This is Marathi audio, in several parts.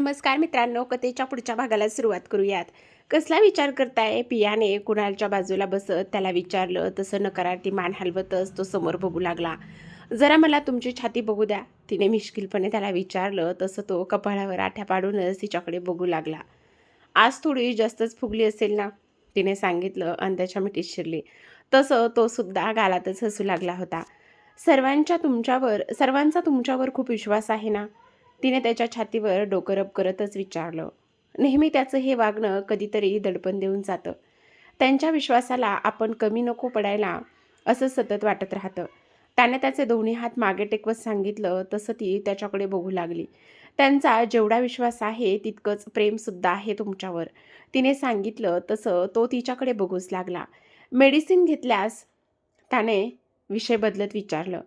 नमस्कार मित्रांनो कथेच्या पुढच्या भागाला सुरुवात करूयात. कसला विचार करताय? पियाने कुणालच्या बाजूला बसत त्याला विचारलं तसं नकारार्थी मान हलवतच तो समोर बघू लागला. जरा मला तुमची छाती बघू द्या. तिने मिश्किलपणे त्याला विचारलं तसं तो कपाळावर आठ्या पाडूनच तिच्याकडे बघू लागला. आज थोडी जास्तच फुगली असेल ना? तिने सांगितलं आणि त्याच्या मिठीत शिरली. तसं तो सुद्धा गालातच हसू लागला होता. सर्वांच्या तुमच्यावर सर्वांचा तुमच्यावर खूप विश्वास आहे ना? तिने त्याच्या छातीवर डोकं रब करतच विचारलं. नेहमी त्याचं हे वागणं कधीतरी दडपण देऊन जातं. त्यांच्या विश्वासाला आपण कमी नको पडायला असं सतत वाटत राहतं. त्याने त्याचे दोन्ही हात मागे टेकवत सांगितलं तसं ती त्याच्याकडे बघू लागली. त्यांचा जेवढा विश्वास आहे तितकंच प्रेमसुद्धा आहे तुमच्यावर. तिने सांगितलं तसं तो तिच्याकडे बघूच लागला. मेडिसिन घेतल्यास त्याने विषय बदलत विचारलं.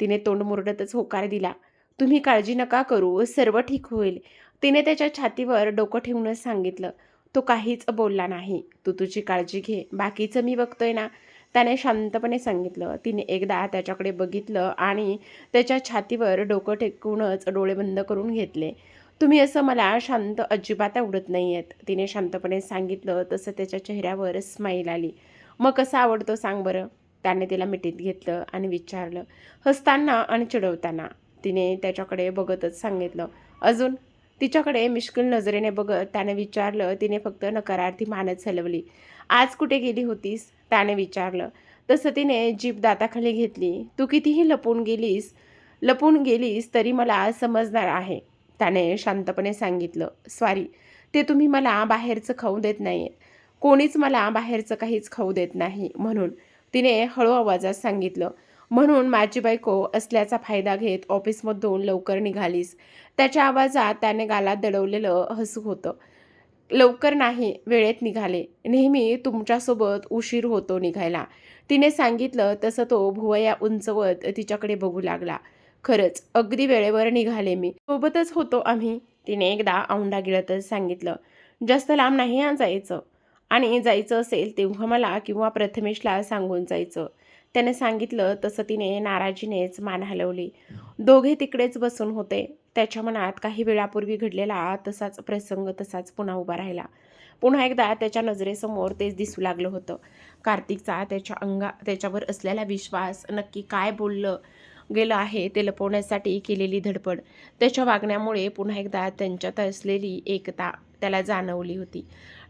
तिने तोंड मुरडतच होकार दिला. तुम्ही काळजी नका करू सर्व ठीक होईल. तिने त्याच्या छातीवर डोकं ठेवूनच सांगितलं. तो काहीच बोलला नाही. तू तुझी काळजी घे. बाकीचं मी बघतोय ना. त्याने शांतपणे सांगितलं. तिने एकदा त्याच्याकडे बघितलं आणि त्याच्या छातीवर डोकं टेकूनच डोळे बंद करून घेतले. तुम्ही असं मला शांत अजिबात आवडत नाही आहेत तिने शांतपणे सांगितलं. तसं त्याच्या चेहऱ्यावर स्माईल आली. मग कसं आवडतो सांग बरं? त्याने तिला मिठीत घेतलं आणि विचारलं. हसताना आणि चिडवताना. तिने त्याच्याकडे बघतच सांगितलं. अजून तिच्याकडे मिश्किल नजरेने बघत त्याने विचारलं तिने फक्त नकारार्थी मानत हलवली. आज कुठे गेली होतीस? त्याने विचारलं. तसं तिने जीप दाताखाली घेतली. तू कितीही लपून गेलीस लपून गेलीस तरी मला समजणार आहे त्याने शांतपणे सांगितलं. स्वारी ते तुम्ही मला बाहेरचं खाऊ देत नाही कोणीच मला बाहेरचं काहीच खाऊ देत नाही म्हणून तिने हळू आवाजात सांगितलं. म्हणून माझी बायको असल्याचा फायदा घेत ऑफिसमधून लवकर निघालीस. त्याच्या आवाजात त्याने गालात दडवलेलं हसू होतं. लवकर नाही वेळेत निघाले. नेहमी तुमच्यासोबत उशीर होतो निघायला. तिने सांगितलं तसं तो भुवया उंचवत तिच्याकडे बघू लागला. खरंच अगदी वेळेवर निघाले मी. सोबतच होतो आम्ही. तिने एकदा औंढा गिळतच सांगितलं. जास्त लांब नाही जायचं. आणि जायचं असेल तेव्हा मला किंवा प्रथमेशला सांगून जायचं. त्याने सांगितलं तसं तिने नाराजीनेच मान हलवली. दोघे तिकडेच बसून होते. त्याच्या मनात काही वेळापूर्वी घडलेला तसाच प्रसंग तसाच पुन्हा उभा राहिला. पुन्हा एकदा त्याच्या नजरेसमोर तेच दिसू लागलं होतं. कार्तिकचा त्याच्या अंगा त्याच्यावर असलेला विश्वास नक्की काय बोललं गेलं आहे ते लपवण्यासाठी केलेली धडपड त्याच्या वागण्यामुळे पुन्हा एकदा त्यांच्यात असलेली एकता त्याला जाणवली होती.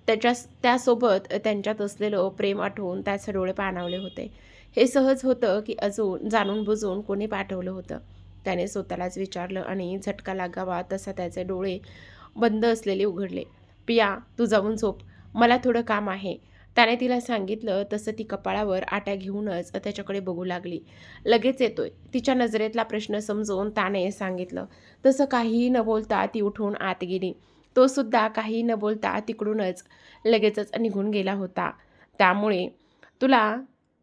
त्याच्या त्यासोबत त्यांच्यात असलेलं प्रेम आठवून त्याचे डोळे पाणावले होते. हे सहज होतं की अजून जाणून बुजून कोणी पाठवलं होतं. त्याने स्वतःलाच विचारलं आणि झटका लागावा तसा त्याचे डोळे बंद असलेले उघडले. पिया तू जाऊन झोप. मला थोडं काम आहे. त्याने तिला सांगितलं तसं ती कपाळावर आट्या घेऊनच त्याच्याकडे बघू लागली. लगेच येतोय. तिच्या नजरेतला प्रश्न समजून त्याने सांगितलं तसं काहीही न बोलता ती उठून आत गेली. तो सुद्धा काही न बोलता तिकडूनच लगेचच निघून गेला होता. त्यामुळे तुला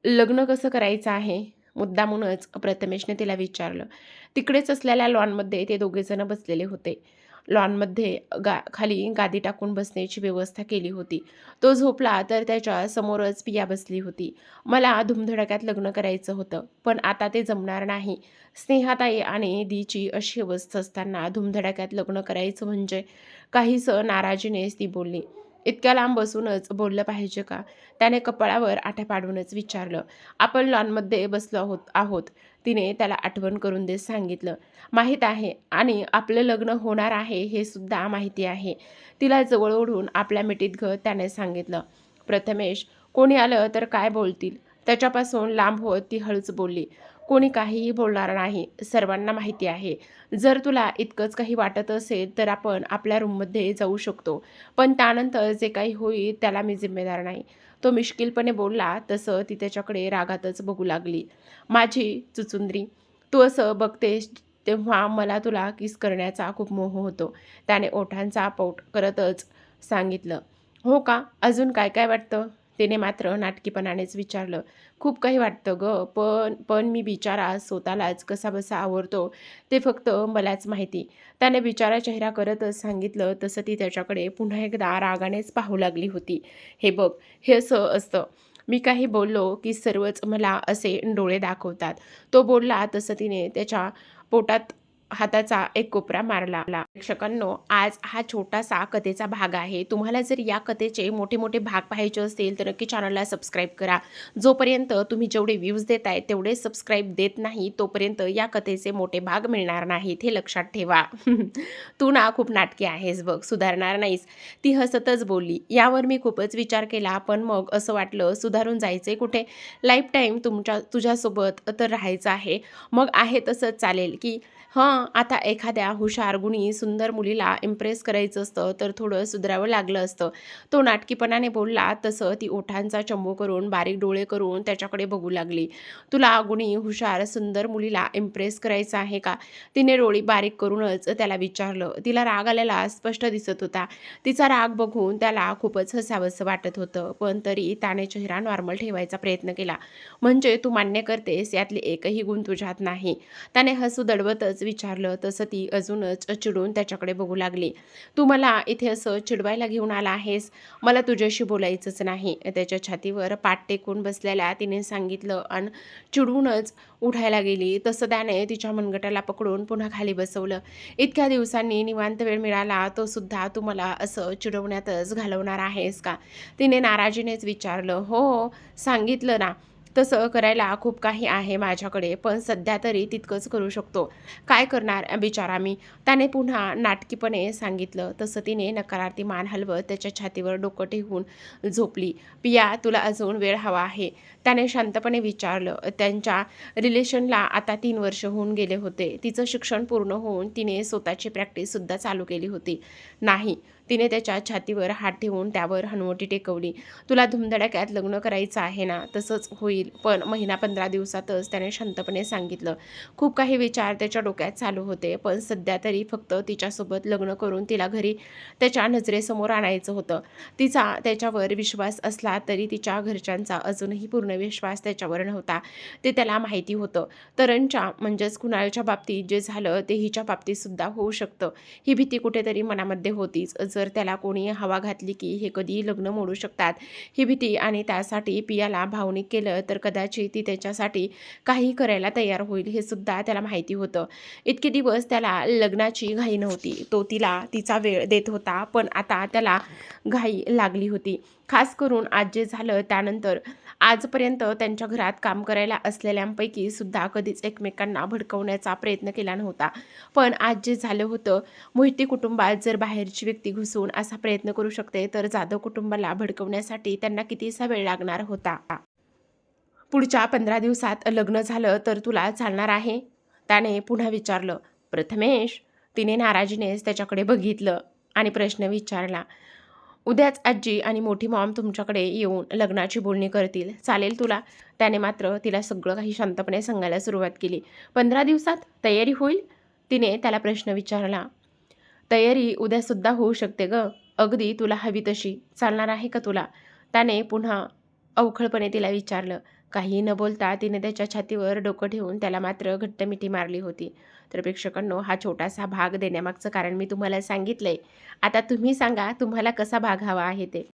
लग्न कसं करायचं आहे? मुद्दामूनच प्रथमेशने तिला विचारलं. तिकडेच असलेल्या लॉनमध्ये ते दोघेजणं बसलेले होते. लॉनमध्ये गा खाली गादी टाकून बसण्याची व्यवस्था केली होती. तो झोपला तर त्याच्या समोरच पिया बसली होती. मला धुमधडक्यात लग्न करायचं होतं पण आता ते जमणार नाही. स्नेहाताई आणि दीची अशी अवस्था असताना धुमधडक्यात लग्न करायचं म्हणजे काहीसं नाराजीनेच ती बोलली. इतक्या लांब बसूनच बोललं पाहिजे का? त्याने कपाळावर आठ्या पाडूनच विचारलं. आपण लॉनमध्ये बसलो आहोत आहोत. तिने त्याला आठवण करून देत सांगितलं. माहीत आहे आणि आपलं लग्न होणार आहे हे सुद्धा माहिती आहे. तिला जवळ ओढून आपल्या मिठीत घ त्याने सांगितलं. प्रथमेश कोणी आलं तर काय बोलतील? त्याच्यापासून लांब होत ती हळूच बोलली. कोणी काहीही बोलणार नाही. सर्वांना माहिती आहे. जर तुला इतकंच काही वाटत असेल तर आपण आपल्या रूममध्ये जाऊ शकतो. पण त्यानंतर जे काही होईल त्याला मी जिम्मेदार नाही. तो मिश्किलपणे बोलला तसं ती त्याच्याकडे रागातच बघू लागली. माझी चुचुंद्री तू असं बघतेस तेव्हा मला तुला किस करण्याचा खूप मोह होतो. त्याने ओठांचा पोट करतच सांगितलं. हो का? अजून काय काय वाटतं? तिने मात्र नाटकीपणानेच विचारलं. खूप काही वाटतं ग पण पण मी बिचारा स्वतःलाच कसा बसा आवडतो ते फक्त मलाच माहिती. त्याने बिचारा चेहरा करतच सांगितलं तसं ती त्याच्याकडे पुन्हा एकदा रागानेच पाहू लागली होती. हे बघ हे असं असतं. मी काही बोललो की सर्वच मला असे डोळे दाखवतात. तो बोलला तसं तिने त्याच्या पोटात हाताचा एक कोपरा मारला. प्रेक्षकांनो आज हा छोटासा कथेचा भाग आहे. तुम्हाला जर या कथेचे मोठे मोठे भाग पाहायचे असतील तर नक्की चॅनलला सबस्क्राईब करा. जोपर्यंत तुम्ही जेवढे व्ह्यूज देत आहे तेवढे सबस्क्राईब देत नाही तोपर्यंत या कथेचे मोठे भाग मिळणार नाहीत हे लक्षात ठेवा. तू ना खूप नाटकी आहेस बघ सुधारणार नाहीस. ती हसतच बोलली. यावर मी खूपच विचार केला पण मग असं वाटलं सुधारून जायचे कुठे? लाईफ टाईम तुमच्या तुझ्यासोबत तर राहायचं आहे. मग आहे तसंच चालेल की हं आता एखाद्या हुशार गुणी सुंदर मुलीला इम्प्रेस करायचं असतं तर थोडं सुधरावं लागलं असतं. तो नाटकीपणाने बोलला तसं ती ओठांचा चंबू करून बारीक डोळे करून त्याच्याकडे बघू लागली. तुला गुणी हुशार सुंदर मुलीला इम्प्रेस करायचं आहे का? तिने डोळी बारीक करूनच त्याला विचारलं. तिला राग आलेला स्पष्ट दिसत होता. तिचा राग बघून त्याला खूपच हसावंसं वाटत होतं पण तरी त्याने चेहरा नॉर्मल ठेवायचा प्रयत्न केला. म्हणजे तू मान्य करतेस यातली एकही गुण तुझ्यात नाही. त्याने हसू दडवतच विचारलं तसं ती अजूनच चिडून त्याच्याकडे बघू लागली. तू मला इथे असं चिडवायला घेऊन आला आहेस? मला तुझ्याशी बोलायचंच नाही. त्याच्या छातीवर पाठ टेकून बसलेल्या तिने सांगितलं आणि चिडूनच उठायला गेली. तसं त्याने तिच्या मनगटाला पकडून पुन्हा खाली बसवलं. इतक्या दिवसांनी निवांत वेळ मिळाला तो सुद्धा तू मला असं चिडवण्यातच घालवणार आहेस का? तिने नाराजीनेच विचारलं. हो, हो सांगितलं ना. तसं करायला खूप काही आहे माझ्याकडे पण सध्या तरी तितकंच करू शकतो. काय करणार? बिचारा मी. त्याने पुन्हा नाटकीपणे सांगितलं. तसं तिने नकारार्थी मान हलवत त्याच्या छातीवर डोकं ठेवून झोपली. पिया तुला अजून वेळ हवा आहे. त्याने शांतपणे विचारलं. त्यांच्या रिलेशनला आता तीन वर्ष होऊन गेले होते. तिचं शिक्षण पूर्ण होऊन तिने स्वतःची प्रॅक्टिससुद्धा चालू केली होती. नाही. तिने त्याच्या छातीवर हात ठेवून त्यावर हनुवटी टेकवली. तुला धुमधडाक्यात लग्न करायचं आहे ना तसंच होईल पण महिना पंधरा दिवसातच त्याने शांतपणे सांगितलं. खूप काही विचार त्याच्या डोक्यात चालू होते पण सध्या तरी फक्त तिच्यासोबत लग्न करून तिला घरी त्याच्या नजरेसमोर आणायचं होतं. तिचा त्याच्यावर विश्वास असला तरी तिच्या घरच्यांचा अजूनही पूर्ण विश्वास त्याच्यावर नव्हता. ते त्याला माहिती होतं. तरणच्या म्हणजेच कुणालच्या बाबतीत जे झालं ते हिच्या बाबतीत सुद्धा होऊ शकतं. ही भीती कुठेतरी मनामध्ये होतीच. जर त्याला कोणी हवा घातली की हे कधी लग्न मोडू शकतात. ही भीती आणि त्यासाठी पियाला भावनिक केलं तर कदाचित ती त्याच्यासाठी काही करायला तयार होईल हे सुद्धा त्याला माहिती होतं. इतके दिवस त्याला लग्नाची घाई नव्हती. तो तिला तिचा वेळ देत होता पण आता त्याला घाई लागली होती. खास करून आज जे झालं त्यानंतर आजपर्यंत त्यांच्या घरात काम करायला असलेल्यांपैकी सुद्धा कधीच एकमेकांना भडकवण्याचा प्रयत्न केला नव्हता. पण आज जे झालं होतं मोहिती कुटुंबात जर बाहेरची व्यक्ती घुसून असा प्रयत्न करू शकते तर जाधव कुटुंबाला भडकवण्यासाठी त्यांना कितीसा वेळ लागणार होता? पुढच्या पंधरा दिवसात लग्न झालं तर तुला चालणार आहे? त्याने पुन्हा विचारलं. प्रथमेश तिने नाराजीनेच त्याच्याकडे बघितलं आणि प्रश्न विचारला. उद्याच आजी आणि मोठी मॉम तुमच्याकडे येऊन लग्नाची बोलणी करतील. चालेल तुला? त्याने मात्र तिला सगळं काही शांतपणे सांगायला सुरुवात केली. पंधरा दिवसात तयारी होईल? तिने त्याला प्रश्न विचारला. तयारी उद्यासुद्धा होऊ शकते ग. अगदी तुला हवी तशी. चालणार आहे का तुला? त्याने पुन्हा अवखळपणे तिला विचारलं. काही न बोलता तिने त्याच्या छातीवर डोकं ठेवून त्याला मात्र घट्ट मिठी मारली होती. तर प्रेक्षकांनो हा छोटासा भाग देण्यामागचं कारण मी तुम्हाला सांगितलंय. आता तुम्ही सांगा तुम्हाला कसा भाग हवा आहे ते.